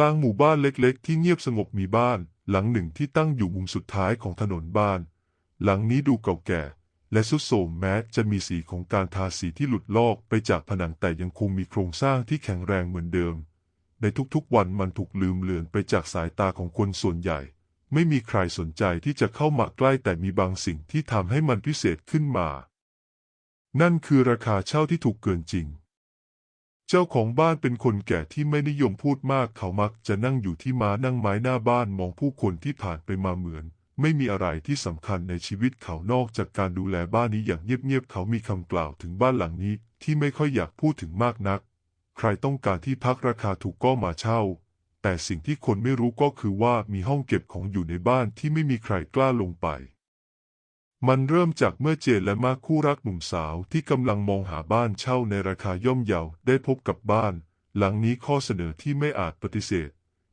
ลางหมู่บ้านเล็กๆ ที่เงียบสงบมีบ้าน หลังหนึ่งที่ตั้งอยู่มุมสุดท้ายของถนนบ้าน หลังนี้ดูเก่าแก่ และทรุดโทรมแม้จะมีสีของการทาสีที่หลุดลอกไปจากผนังแต่ยังคงมีโครงสร้างที่แข็งแรงเหมือนเดิม ในทุกๆวันมันถูกลืมเลือนไปจากสายตาของคนส่วนใหญ่ ไม่มีใครสนใจที่จะเข้ามาใกล้แต่มีบางสิ่งที่ทำให้มันพิเศษขึ้นมา นั่นคือราคาเช่าที่ถูกเกินจริง เจ้าของบ้านเป็นคนแก่ที่ไม่นิยมพูดมาก เขามักจะนั่งอยู่ที่ม้านั่งไม้หน้าบ้านมองผู้คนที่ผ่านไปมาเหมือน ไม่มีอะไรที่สำคัญในชีวิตเขานอกจากการดูแลบ้านนี้อย่างเงียบๆเขามีคำกล่าวถึงบ้านหลังนี้ที่ไม่ค่อยอยากพูดถึงมากนัก ใครต้องการที่พักราคาถูกก็มาเช่า แต่สิ่งที่คนไม่รู้ก็คือว่ามีห้องเก็บของอยู่ในบ้านที่ไม่มีใครกล้าลงไป มันเริ่มจากเมื่อเจนและมาคู่รักหนุ่มสาวที่กำลังมองหาบ้านเช่าในราคาย่อมเยาได้พบกับบ้าน หลังนี้ข้อเสนอที่ไม่อาจปฏิเสธ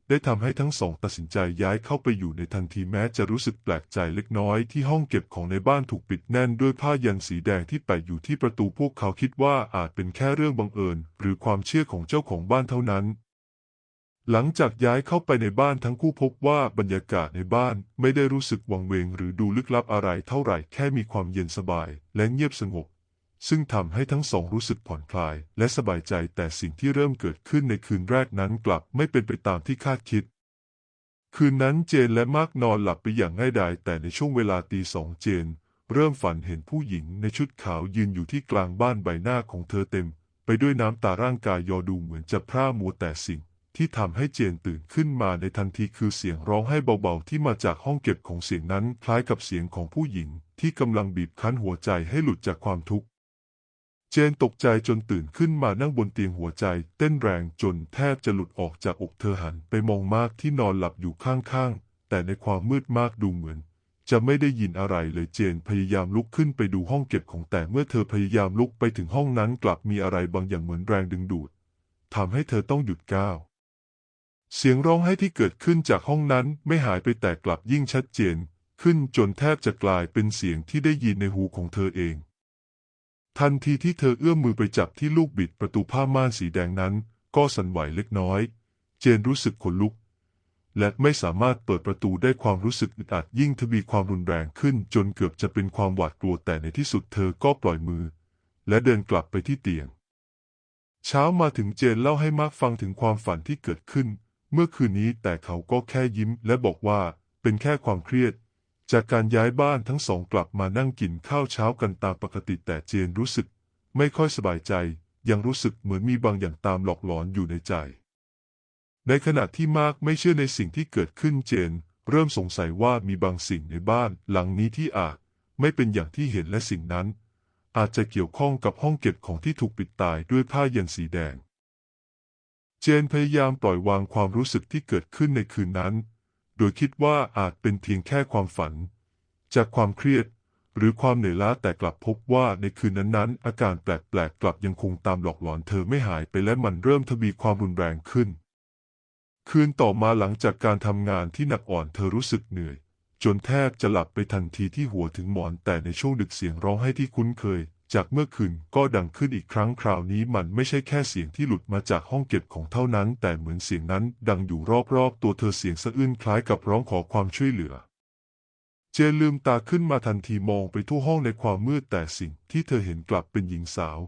ได้ทำให้ทั้งสองตัดสินใจย้ายเข้าไปอยู่ในทันทีแม้จะรู้สึกแปลกใจเล็กน้อยที่ห้องเก็บของในบ้านถูกปิดแน่นด้วยผ้ายันสีแดงที่แปะอยู่ที่ประตูพวกเขาคิดว่าอาจเป็นแค่เรื่องบังเอิญ หรือความเชื่อของเจ้าของบ้านเท่านั้น หลังจากย้ายเข้าไปในบ้านทั้งคู่พบว่าบรรยากาศในบ้านไม่ได้รู้สึกวังเวงหรือดูลึกลับอะไรเท่าไหร่แค่มีความเย็นสบายและเงียบสงบ ซึ่งทำให้ทั้งสองรู้สึกผ่อนคลายและสบายใจแต่สิ่งที่เริ่มเกิดขึ้นในคืนแรกนั้นกลับไม่เป็นไปตามที่คาดคิด คืนนั้นเจนและมาร์กนอนหลับไปอย่างง่ายดายแต่ในช่วงเวลาตีสองเจน เริ่มฝันเห็นผู้หญิงในชุดขาวยืนอยู่ที่กลางบ้านใบหน้าของเธอเต็ม ไปด้วยน้ำตาร่างกายยอดูเหมือนจะพร่ามัวแต่สิ่ง ที่ทำให้เจนตื่นขึ้นมาในทันทีคือเสียงร้องไห้เบาๆ ที่มาจากห้องเก็บของเสียงนั้นคล้ายกับเสียงของผู้หญิงที่กำลังบีบคั้นหัวใจให้หลุดจากความทุกข์ เจนตกใจจนตื่นขึ้นมานั่งบนเตียงหัวใจ เต้นแรงจนแทบจะหลุดออกจากอกเธอหันไปมองมากที่นอนหลับอยู่ข้างๆ แต่ในความมืดมากดูเหมือนจะไม่ได้ยินอะไรเลยเจนพยายามลุกขึ้นไปดูห้องเก็บของแต่เมื่อเธอพยายามลุกไปถึงห้องนั้นกลับมีอะไรบางอย่างเหมือนแรงดึงดูดทำให้เธอต้องหยุดก้าว เสียงร้องไห้ที่เกิดขึ้นจากห้องนั้นไม่หายไปแต่กลับยิ่งชัดเจน ขึ้นจนแทบจะกลายเป็นเสียงที่ได้ยินในหูของเธอเอง ทันทีที่เธอเอื้อมมือไปจับที่ลูกบิดประตูผ้าม่านสีแดงนั้น ก็สั่นไหวเล็กน้อย เจนรู้สึกขนลุก และไม่สามารถเปิดประตูได้ความรู้สึกอึดอัดยิ่งทวีความรุนแรงขึ้น จนเกือบจะเป็นความหวาดกลัวแต่ในที่สุดเธอก็ปล่อยมือ และเดินกลับไปที่เตียง เช้ามาถึงเจนเล่าให้มาร์คฟังถึงความฝันที่เกิดขึ้น เมื่อคืนนี้แต่เขาก็แค่ยิ้มและบอกว่าเป็นแค่ความเครียด จากการย้ายบ้านทั้งสองกลับมานั่งกินข้าวเช้ากันตามปกติแต่เจนรู้สึก ไม่ค่อยสบายใจ ยังรู้สึกเหมือนมีบางอย่างตามหลอกหลอนอยู่ในใจ ในขณะที่มาร์คไม่เชื่อในสิ่งที่เกิดขึ้นเจน เริ่มสงสัยว่ามีบางสิ่งในบ้านหลังนี้ที่อาจไม่เป็นอย่างที่เห็นและสิ่งนั้น อาจจะเกี่ยวข้องกับห้องเก็บของที่ถูกปิดตายด้วยผ้าเย็นสีแดง เจนพยายามปล่อยวางความรู้สึกที่เกิดขึ้นในคืนนั้น โดยคิดว่าอาจเป็นเพียงแค่ความฝัน จากความเครียดหรือความเหนื่อยล้าแต่กลับพบว่าในคืนนั้นๆ อาการแปลกๆ กลับยังคงตามหลอกหลอนเธอไม่หายไปและมันเริ่มทวีความรุนแรงขึ้น คืนต่อมาหลังจากการทำงานที่หนักอ่อนเธอรู้สึกเหนื่อย จนแทบจะหลับไปทันทีที่หัวถึงหมอนแต่ในช่วงดึกเสียงร้องไห้ที่คุ้นเคย จากเมื่อคืนก็ดังขึ้นอีกครั้งคราวนี้มันไม่ใช่แค่เสียงที่หลุดมาจากห้องเก็บของเท่านั้น แต่เหมือนเสียงนั้นดังอยู่รอบๆ ตัวเธอเสียงสะอื้นคล้ายกับร้องขอความช่วยเหลือ เจนลืมตาขึ้นมาทันทีมองไปทั่วห้องในความมืดแต่สิ่งที่เธอเห็นกลับเป็นหญิงสาว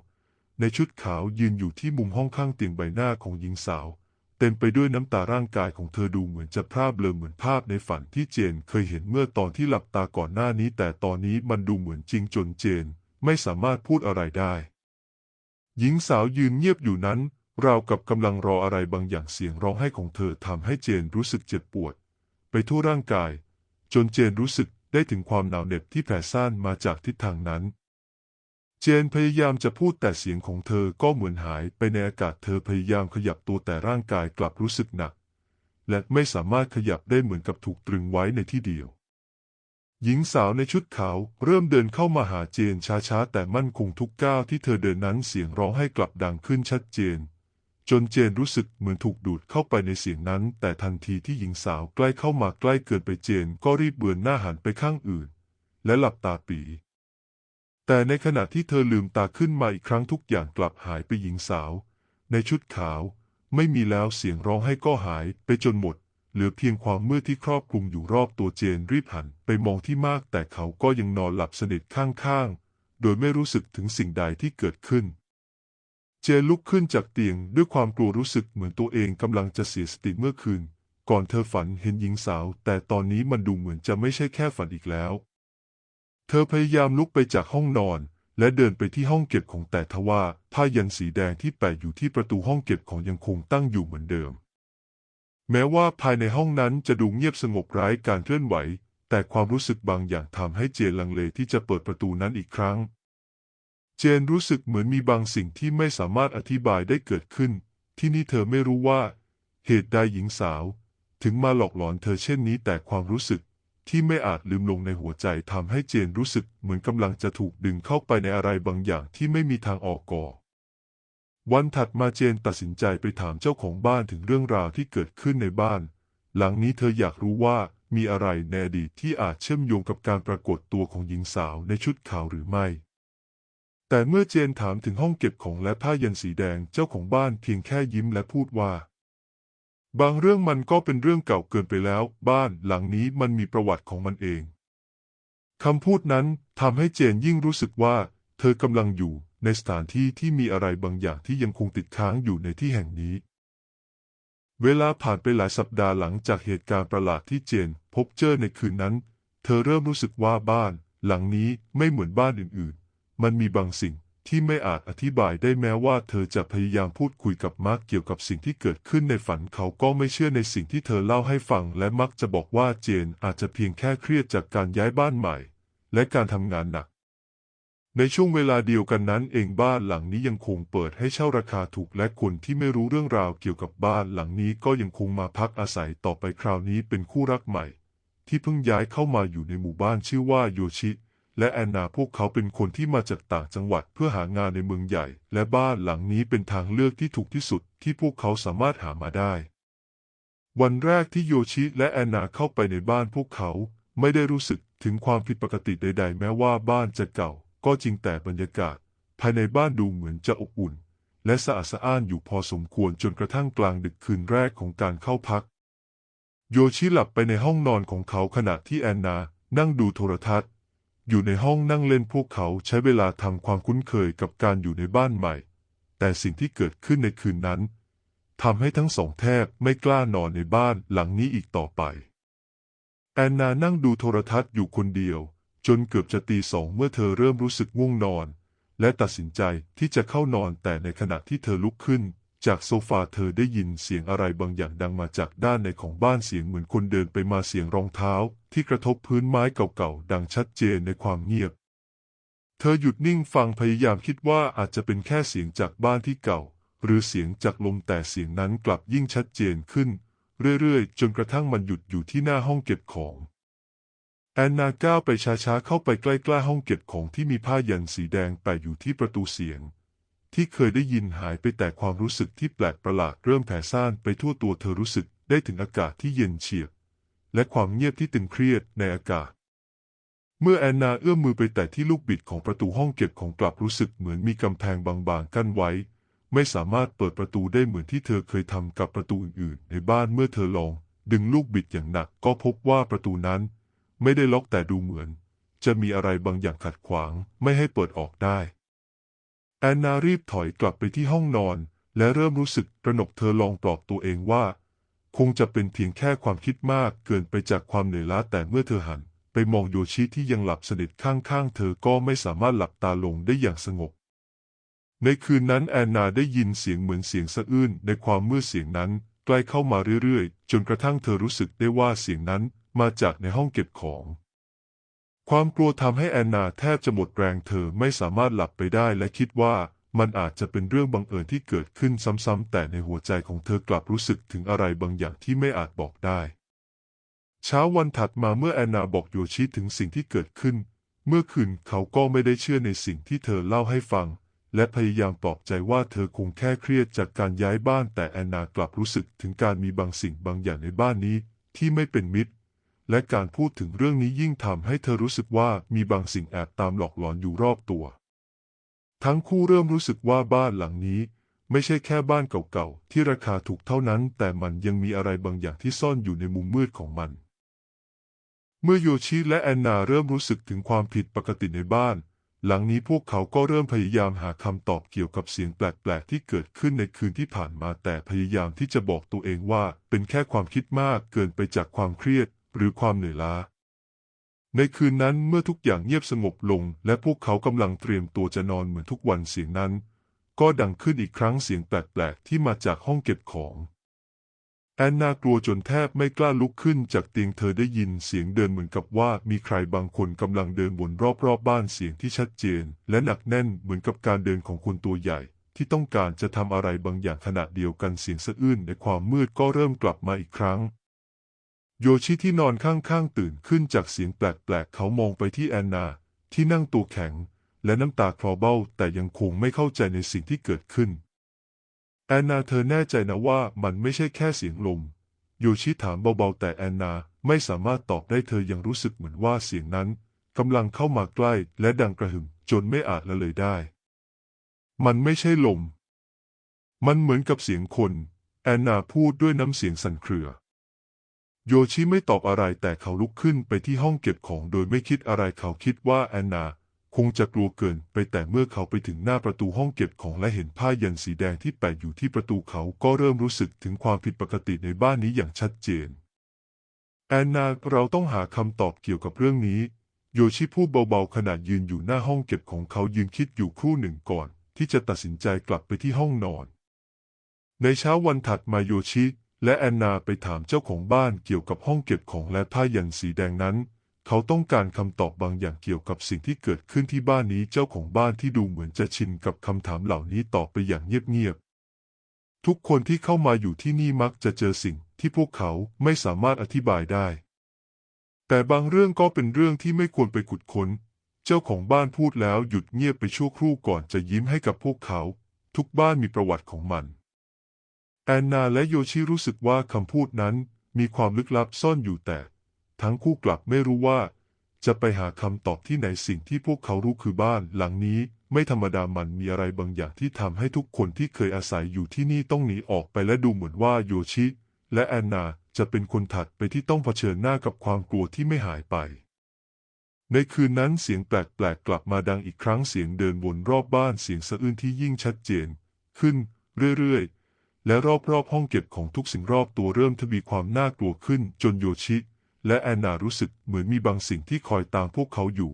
ในชุดขาวยืนอยู่ที่มุมห้องข้างเตียงใบหน้าของหญิงสาว เต็มไปด้วยน้ำตาร่างกายของเธอดูเหมือนจะพร่าเบลอเหมือนภาพในฝันที่เจนเคยเห็นเมื่อตอนที่หลับตาก่อนหน้านี้ แต่ตอนนี้มันดูเหมือนจริงจนเจน ไม่สามารถพูดอะไรได้ หญิงสาวยืนเงียบอยู่นั้น ราวกับกำลังรออะไรบางอย่างเสียงร้องไห้ของเธอทำให้เจนรู้สึกเจ็บปวด ไปทั่วร่างกาย จนเจนรู้สึกได้ถึงความหนาวเหน็บที่แผ่ซ่านมาจากทิศทางนั้น เจนพยายามจะพูดแต่เสียงของเธอก็เหมือนหายไปในอากาศเธอพยายามขยับตัวแต่ร่างกายกลับรู้สึกหนัก และไม่สามารถขยับได้เหมือนกับถูกตรึงไว้ในที่เดียว หญิงสาวในชุดขาวเริ่มเดินเข้ามาหาเจนช้าๆ แต่มั่นคงทุกก้าวที่เธอเดินนั้นเสียงร้องให้กลับดังขึ้นชัดเจน จนเจนรู้สึกเหมือนถูกดูดเข้าไปในเสียงนั้น แต่ทันทีที่หญิงสาวใกล้เข้ามาใกล้เกินไปเจนก็รีบเบือนหน้าหันไปข้างอื่น และหลับตาปีแต่ในขณะที่เธอลืมตาขึ้นมาอีกครั้งทุกอย่างกลับหายไปหญิงสาว ในชุดขาว ไม่มีแล้วเสียงร้องให้ก็หายไปจนหมด เหลือเพียงความมืดที่ครอบคลุมอยู่รอบตัวเจนรีบหันไปมองที่มากแต่เขาก็ยังนอนหลับสนิทข้างๆ โดยไม่รู้สึกถึงสิ่งใดที่เกิดขึ้น เจนลุกขึ้นจากเตียงด้วยความกลัวรู้สึกเหมือนตัวเองกำลังจะเสียสติเมื่อคืน ก่อนเธอฝันเห็นหญิงสาว แต่ตอนนี้มันดูเหมือนจะไม่ใช่แค่ฝันอีกแล้ว เธอพยายามลุกไปจากห้องนอน และเดินไปที่ห้องเก็บของแต่ทว่าผ้ายันสีแดงที่แปะอยู่ที่ประตูห้องเก็บของยังคงตั้งอยู่เหมือนเดิม แม้ว่าภายในห้องนั้นจะดูเงียบสงบไร้การเคลื่อนไหว แต่ความรู้สึกบางอย่างทำให้เจนลังเลที่จะเปิดประตูนั้นอีกครั้ง เจนรู้สึกเหมือนมีบางสิ่งที่ไม่สามารถอธิบายได้เกิดขึ้น ที่นี่เธอไม่รู้ว่า เหตุใดหญิงสาว ถึงมาหลอกหลอนเธอเช่นนี้แต่ความรู้สึกที่ไม่อาจลืมลงในหัวใจทำให้เจนรู้สึกเหมือนกำลังจะถูกดึงเข้าไปในอะไรบางอย่างที่ไม่มีทางออกก่อ วันถัดมาเจนตัดสินใจไปถามเจ้าของบ้านถึงเรื่องราวที่เกิดขึ้นในบ้าน หลังนี้เธออยากรู้ว่ามีอะไรในอดีตที่อาจเชื่อมโยงกับการปรากฏตัวของหญิงสาวในชุดขาวหรือไม่ แต่เมื่อเจนถามถึงห้องเก็บของและผ้ายันสีแดงเจ้าของบ้านเพียงแค่ยิ้มและพูดว่า บางเรื่องมันก็เป็นเรื่องเก่าเกินไปแล้ว บ้านหลังนี้มันมีประวัติของมันเองคำพูดนั้นทำให้เจนยิ่งรู้สึกว่า เธอกำลังอยู่ ในสถานที่ที่มีอะไรบางอย่างที่ยังคงติดค้างอยู่ในที่แห่งนี้ เวลาผ่านไปหลายสัปดาห์หลังจากเหตุการณ์ประหลาดที่เจน พบเจอในคืนนั้น เธอเริ่มรู้สึกว่าบ้าน หลังนี้ไม่เหมือนบ้านอื่นๆ มันมีบางสิ่งที่ไม่อาจอธิบายได้แม้ว่าเธอจะพยายามพูดคุยกับมาร์กเกี่ยวกับสิ่งที่เกิดขึ้นในฝันเขาก็ไม่เชื่อในสิ่งที่เธอเล่าให้ฟัง และมักจะบอกว่าเจนอาจจะเพียงแค่เครียดจากการย้ายบ้านใหม่ และการทำงานหนัก ในช่วงเวลาเดียวกันนั้นเองบ้านหลังนี้ยังคงเปิดให้เช่าราคาถูกและคนที่ไม่รู้เรื่องราวเกี่ยวกับบ้านหลังนี้ก็ยังคงมาพักอาศัยต่อไปคราวนี้เป็นคู่รักใหม่ ที่เพิ่งย้ายเข้ามาอยู่ในหมู่บ้านชื่อว่าโยชิ และแอนนาพวกเขาเป็นคนที่มาจากต่างจังหวัดเพื่อหางานในเมืองใหญ่ และบ้านหลังนี้เป็นทางเลือกที่ถูกที่สุดที่พวกเขาสามารถหามาได้ วันแรกที่โยชิและแอนนาเข้าไปในบ้านพวกเขาไม่ได้รู้สึกถึงความผิดปกติใด ๆ แม้ว่าบ้านจะเก่า ก็จริงแต่บรรยากาศ ภายในบ้านดูเหมือนจะอบอุ่น และสะอาดสะอ้านอยู่พอสมควรจนกระทั่งกลางดึกคืนแรกของการเข้าพัก โยชิหลับไปในห้องนอนของเขาขณะที่แอนนานั่งดูโทรทัศน์ อยู่ในห้องนั่งเล่นพวกเขาใช้เวลาทำความคุ้นเคยกับการอยู่ในบ้านใหม่ แต่สิ่งที่เกิดขึ้นในคืนนั้นทำให้ทั้งสองแทบไม่กล้านอนในบ้านหลังนี้อีกต่อไป แอนนานั่งดูโทรทัศน์อยู่คนเดียว จนเกือบจะตีสองเมื่อเธอเริ่มรู้สึกง่วงนอน และตัดสินใจที่จะเข้านอนแต่ในขณะที่เธอลุกขึ้น จากโซฟาเธอได้ยินเสียงอะไรบางอย่างดังมาจากด้านในของบ้านเสียงเหมือนคนเดินไปมาเสียงรองเท้า ที่กระทบพื้นไม้เก่าๆดังชัดเจนในความเงียบ เธอหยุดนิ่งฟังพยายามคิดว่าอาจจะเป็นแค่เสียงจากบ้านที่เก่า หรือเสียงจากลมแต่เสียงนั้นกลับยิ่งชัดเจนขึ้น เรื่อยๆ จนกระทั่งมันหยุดอยู่ที่หน้าห้องเก็บของ แอนนาก้าวไปช้าๆเข้าไปใกล้ๆห้องเก็บของที่มีผ้ายันสีแดงแปะอยู่ที่ประตูเสียง ที่เคยได้ยินหายไปแต่ความรู้สึกที่แปลกประหลาดเริ่มแผ่ซ่านไปทั่วตัวเธอรู้สึกได้ถึงอากาศที่เย็นเฉียบ และความเงียบที่ตึงเครียดในอากาศ เมื่อแอนนาเอื้อมมือไปแตะที่ลูกบิดของประตูห้องเก็บของกลับรู้สึกเหมือนมีกำแพงบางๆกั้นไว้ ไม่สามารถเปิดประตูได้เหมือนที่เธอเคยทำกับประตูอื่นๆ ในบ้านเมื่อเธอลอง ดึงลูกบิดอย่างหนักก็พบว่าประตูนั้น ไม่ได้ล็อกแต่ดูเหมือน จะมีอะไรบางอย่างขัดขวางไม่ให้เปิดออกได้ แอนนารีบถอยกลับไปที่ห้องนอน และเริ่มรู้สึกระหนกเธอลองปลอบตัวเองว่า คงจะเป็นเพียงแค่ความคิดมากเกินไปจากความเหนื่อยล้าแต่เมื่อเธอหัน ไปมองโยชิที่ยังหลับสนิทข้างๆ เธอก็ไม่สามารถหลับตาลงได้อย่างสงบ ในคืนนั้นแอนนาได้ยินเสียงเหมือนเสียงสะอื้นในความมืดเสียงนั้นใกล้เข้ามาเรื่อยๆ จนกระทั่งเธอรู้สึกได้ว่าเสียงนั้น มาจากในห้องเก็บของ ความกลัวทำให้แอนนาแทบจะหมดแรงเธอไม่สามารถหลับไปได้และคิดว่ามันอาจจะเป็นเรื่องบังเอิญที่เกิดขึ้นซ้ำๆแต่ในหัวใจของเธอกลับรู้สึกถึงอะไรบางอย่างที่ไม่อาจบอกได้ เช้าวันถัดมาเมื่อแอนนาบอกโยชิถึงสิ่งที่เกิดขึ้น เมื่อคืนเขาก็ไม่ได้เชื่อในสิ่งที่เธอเล่าให้ฟัง และพยายามปลอบใจว่าเธอคงแค่เครียดจากการย้ายบ้านแต่แอนนากลับรู้สึกถึงการมีบางสิ่งบางอย่างในบ้านนี้ที่ไม่เป็นมิตร และการพูดถึงเรื่องนี้ยิ่งทำให้เธอรู้สึกว่ามีบางสิ่งแอบตามหลอกหลอนอยู่รอบตัว ทั้งคู่เริ่มรู้สึกว่าบ้านหลังนี้ ไม่ใช่แค่บ้านเก่าๆ ที่ราคาถูกเท่านั้น แต่มันยังมีอะไรบางอย่างที่ซ่อนอยู่ในมุมมืดของมัน เมื่อโยชิและแอนนาเริ่มรู้สึกถึงความผิดปกติในบ้าน หลังนี้พวกเขาก็เริ่มพยายามหาคำตอบเกี่ยวกับเสียงแปลกๆ ที่เกิดขึ้นในคืนที่ผ่านมาแต่พยายามที่จะบอกตัวเองว่าเป็นแค่ความคิดมากเกินไปจากความเครียด หรือความเหนื่อยล้า ในคืนนั้นเมื่อทุกอย่างเงียบสงบลง และพวกเขากำลังเตรียมตัวจะนอนเหมือนทุกวันเสียงนั้น ก็ดังขึ้นอีกครั้งเสียงแปลกๆที่มาจากห้องเก็บของแอนนากลัวจนแทบไม่กล้าลุกขึ้นจากเตียงเธอได้ยินเสียงเดินเหมือนกับว่ามีใครบางคนกำลังเดินวนรอบๆบบ้านเสียงที่ชัดเจน และหนักแน่นเหมือนกับการเดินของคนตัวใหญ่ ที่ต้องการจะทำอะไรบางอย่างขณะเดียวกันเสียงสะอื้นในความมืดก็เริ่มกลับมาอีกครั้ง โยชิที่นอนข้างๆตื่นขึ้นจากเสียงแปลกๆ เขามองไปที่แอนนา ที่นั่งตัวแข็ง และน้ำตาคลอเบ้า แต่ยังคงไม่เข้าใจในสิ่งที่เกิดขึ้น แอนนาเธอแน่ใจนะว่ามันไม่ใช่แค่เสียงลม โยชิถามเบาๆ แต่แอนนาไม่สามารถตอบได้เธอยังรู้สึกเหมือนว่าเสียงนั้นกำลังเข้ามาใกล้และดังกระหึ่มจนไม่อาจละเลยได้ มันไม่ใช่ลม มันเหมือนกับเสียงคน แอนนาพูดด้วยน้ำเสียงสั่นเครือ โยชิไม่ตอบอะไรแต่เขาลุกขึ้นไปที่ห้องเก็บของโดยไม่คิดอะไรเขาคิดว่าแอนนา คงจะกลัวเกินไปแต่เมื่อเขาไปถึงหน้าประตูห้องเก็บของและเห็นผ้ายันสีแดงที่แปะอยู่ที่ประตูเขาก็เริ่มรู้สึกถึงความผิดปกติในบ้านนี้อย่างชัดเจน แอนนาเราต้องหาคำตอบเกี่ยวกับเรื่องนี้ โยชิพูดเบาๆขณะยืนอยู่หน้าห้องเก็บของเขายืนคิดอยู่ครู่หนึ่งก่อน ที่จะตัดสินใจกลับไปที่ห้องนอน ในเช้าวันถัดมาโยชิ และแอนนาไปถามเจ้าของบ้านเกี่ยวกับห้องเก็บของและผ้ายันสีแดงนั้น เขาต้องการคำตอบบางอย่างเกี่ยวกับสิ่งที่เกิดขึ้นที่บ้านนี้เจ้าของบ้านที่ดูเหมือนจะชินกับคำถามเหล่านี้ตอบไปอย่างเงียบๆทุกคนที่เข้ามาอยู่ที่นี่มักจะเจอสิ่งที่พวกเขาไม่สามารถอธิบายได้ แต่บางเรื่องก็เป็นเรื่องที่ไม่ควรไปขุดค้น เจ้าของบ้านพูดแล้วหยุดเงียบไปชั่วครู่ก่อนจะยิ้มให้กับพวกเขา ทุกบ้านมีประวัติของมัน แอนนาและโยชิรู้สึกว่าคำพูดนั้นมีความลึกลับซ่อนอยู่แต่ ทั้งคู่กลับไม่รู้ว่า จะไปหาคำตอบที่ไหนสิ่งที่พวกเขารู้คือบ้านหลังนี้ไม่ธรรมดามันมีอะไรบางอย่างที่ทำให้ทุกคนที่เคยอาศัยอยู่ที่นี่ต้องหนีออกไปและดูเหมือนว่าโยชิ และแอนนาจะเป็นคนถัดไปที่ต้องเผชิญหน้ากับความกลัวที่ไม่หายไป ในคืนนั้นเสียงแปลกๆกลับมาดังอีกครั้งเสียงเดินวนรอบบ้านเสียงสะอื้นที่ยิ่งชัดเจน ขึ้นเรื่อยๆ และรอบๆห้องเก็บของทุกสิ่งรอบตัวเริ่มทวีความน่ากลัวขึ้นจนโยชิ และแอนนารู้สึกเหมือนมีบางสิ่งที่คอยตามพวกเขาอยู่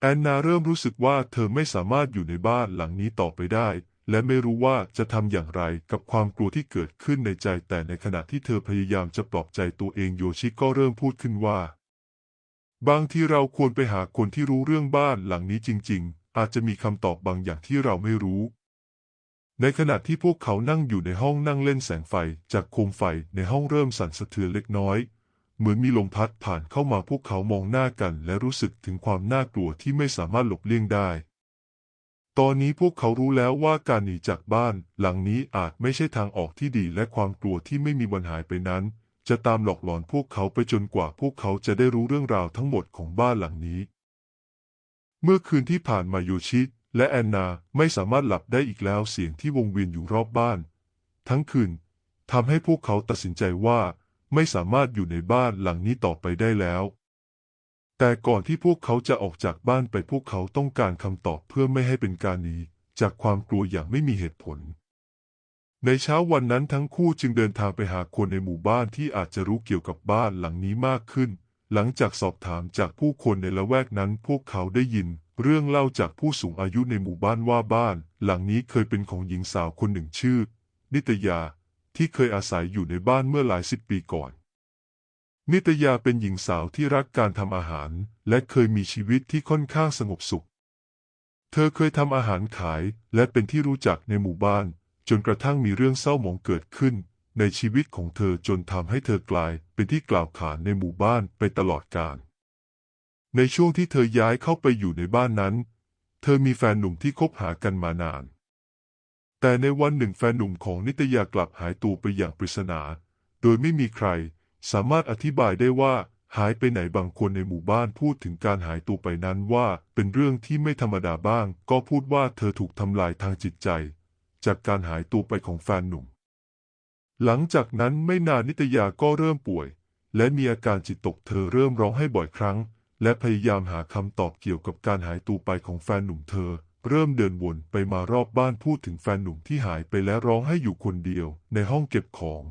แอนนาเริ่มรู้สึกว่าเธอไม่สามารถอยู่ในบ้านหลังนี้ต่อไปได้ และไม่รู้ว่าจะทำอย่างไรกับความกลัวที่เกิดขึ้นในใจ แต่ในขณะที่เธอพยายามจะปลอบใจตัวเองโยชิก็เริ่มพูดขึ้นว่า บางทีเราควรไปหาคนที่รู้เรื่องบ้านหลังนี้จริง ๆ อาจจะมีคำตอบบางอย่างที่เราไม่รู้ ในขณะที่พวกเขานั่งอยู่ในห้องนั่งเล่นแสงไฟจากโคมไฟในห้องเริ่มสั่นสะเทือนเล็กน้อย เหมือนมีลมพัดผ่านเข้ามาพวกเขามองหน้ากันและรู้สึกถึงความน่ากลัวที่ไม่สามารถหลบเลี่ยงได้ ตอนนี้พวกเขารู้แล้วว่าการหนีจากบ้านหลังนี้อาจไม่ใช่ทางออกที่ดีและความกลัวที่ไม่มีวันหายไปนั้น จะตามหลอกหลอนพวกเขาไปจนกว่าพวกเขาจะได้รู้เรื่องราวทั้งหมดของบ้านหลังนี้ เมื่อคืนที่ผ่านมาโยชิ และแอนนาไม่สามารถหลับได้อีกแล้วเสียงที่วงเวียนอยู่รอบบ้าน ทั้งคืนทำให้พวกเขาตัดสินใจว่าไม่สามารถอยู่ในบ้านหลังนี้ต่อไปได้แล้ว แต่ก่อนที่พวกเขาจะออกจากบ้านไปพวกเขาต้องการคำตอบเพื่อไม่ให้เป็นการหนีจากความกลัวอย่างไม่มีเหตุผล ในเช้าวันนั้นทั้งคู่จึงเดินทางไปหาคนในหมู่บ้านที่อาจจะรู้เกี่ยวกับบ้านหลังนี้มากขึ้น หลังจากสอบถามจากผู้คนในละแวกนั้นพวกเขาได้ยิน เรื่องเล่าจากผู้สูงอายุในหมู่บ้านว่าบ้าน หลังนี้เคยเป็นของหญิงสาวคนหนึ่งชื่อ นิตยาที่เคยอาศัยอยู่ในบ้านเมื่อหลายสิบปีก่อน นิตยาเป็นหญิงสาวที่รักการทำอาหาร และเคยมีชีวิตที่ค่อนข้างสงบสุข เธอเคยทำอาหารขายและเป็นที่รู้จักในหมู่บ้าน จนกระทั่งมีเรื่องเศร้าหมองเกิดขึ้น ในชีวิตของเธอจนทำให้เธอกลายเป็นที่กล่าวขานในหมู่บ้านไปตลอดกาล ในช่วงที่เธอย้ายเข้าไปอยู่ในบ้านนั้น เธอมีแฟนหนุ่มที่คบหากันมานาน แต่ในวันหนึ่งแฟนหนุ่มของนิตยากลับหายตัวไปอย่างปริศนา โดยไม่มีใครสามารถอธิบายได้ว่าหายไปไหนบางคนในหมู่บ้านพูดถึงการหายตัวไปนั้นว่าเป็นเรื่องที่ไม่ธรรมดาบ้าง ก็พูดว่าเธอถูกทำลายทางจิตใจ จากการหายตัวไปของแฟนหนุ่ม หลังจากนั้นไม่นานนิตยาก็เริ่มป่วย และมีอาการจิตตกเธอเริ่มร้องไห้บ่อยครั้ง และพยายามหาคำตอบเกี่ยวกับการหายตัวไปของแฟนหนุ่มเธอ เริ่มเดินวนไปมารอบบ้านพูดถึงแฟนหนุ่มที่หายไปและร้องให้อยู่คนเดียวในห้องเก็บของ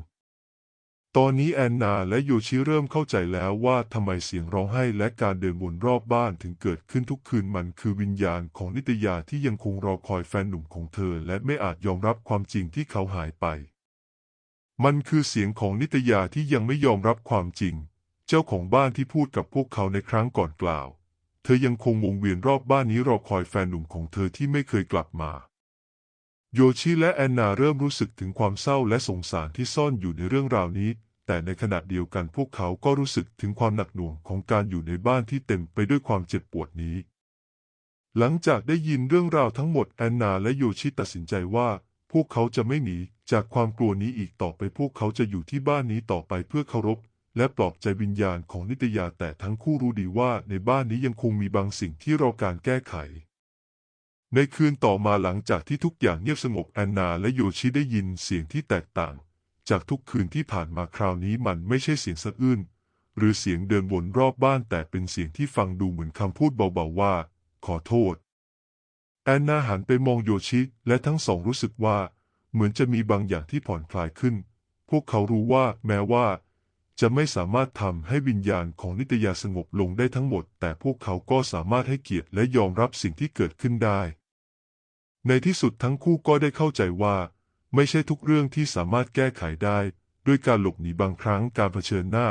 ตอนนี้แอนนาและโยชิเริ่มเข้าใจแล้วว่าทำไมเสียงร้องไห้และการเดินวนรอบบ้านถึงเกิดขึ้นทุกคืนมันคือวิญญาณของนิตยาที่ยังคงรอคอยแฟนหนุ่มของเธอ และไม่อาจยอมรับความจริงที่เขาหายไป มันคือเสียงของนิตยาที่ยังไม่ยอมรับความจริง จ้าของบ้านที่พูดกับพวกเขาในครั้งก่อนกล่าว เธอยังคงวงเวียนรอบบ้านนี้รอคอยแฟนหนุ่มของเธอที่ไม่เคยกลับมา โยชิและแอนนาเริ่มรู้สึกถึงความเศร้าและสงสารที่ซ่อนอยู่ในเรื่องราวนี้ แต่ในขณะเดียวกันพวกเขาก็รู้สึกถึงความหนักหน่วงของการอยู่ในบ้านที่เต็มไปด้วยความเจ็บปวดนี้ หลังจากได้ยินเรื่องราวทั้งหมดแอนนาและโยชิตัดสินใจว่าพวกเขาจะไม่หนีจากความกลัวนี้อีกต่อไปพวกเขาจะอยู่ที่บ้านนี้ต่อไปเพื่อเคารพ และปลอบใจวิญญาณของนิตยาแต่ทั้งคู่รู้ดีว่าในบ้านนี้ยังคงมีบางสิ่งที่รอการแก้ไข ในคืนต่อมาหลังจากที่ทุกอย่างเงียบสงบแอนนาและโยชิได้ยินเสียงที่แตกต่าง จากทุกคืนที่ผ่านมาคราวนี้มันไม่ใช่เสียงสะอื้นหรือเสียงเดินวนรอบบ้านแต่เป็นเสียงที่ฟังดูเหมือนคำพูดเบาๆว่า ขอโทษ แอนนาหันไปมองโยชิและทั้งสองรู้สึกว่า เหมือนจะมีบางอย่างที่ผ่อนคลายขึ้น พวกเขารู้ว่าแม้ว่า จะไม่สามารถทำให้วิญญาณของนิตยาสงบลงได้ทั้งหมด แต่พวกเขาก็สามารถให้เกียรติและยอมรับสิ่งที่เกิดขึ้นได้ ในที่สุดทั้งคู่ก็ได้เข้าใจว่า ไม่ใช่ทุกเรื่องที่สามารถแก้ไขได้ ด้วยการหลบหนีบางครั้งการเผชิญหน้า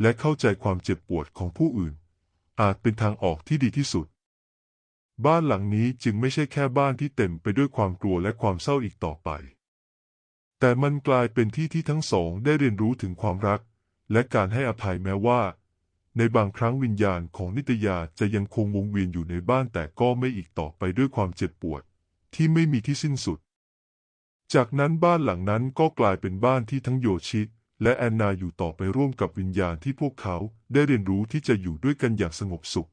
และเข้าใจความเจ็บปวดของผู้อื่น อาจเป็นทางออกที่ดีที่สุด บ้านหลังนี้จึงไม่ใช่แค่บ้านที่เต็มไปด้วยความกลัวและความเศร้าอีกต่อไป แต่มันกลายเป็นที่ที่ทั้งสองได้เรียนรู้ถึงความรัก และการให้อภัยแม้ว่า ในบางครั้งวิญญาณของนิตยาจะยังคงวงเวียนอยู่ในบ้านแต่ก็ไม่อีกต่อไปด้วยความเจ็บปวด ที่ไม่มีที่สิ้นสุด จากนั้นบ้านหลังนั้นก็กลายเป็นบ้านที่ทั้งโยชิและแอนนาอยู่ต่อไปร่วมกับวิญญาณที่พวกเขาได้เรียนรู้ที่จะอยู่ด้วยกันอย่างสงบสุข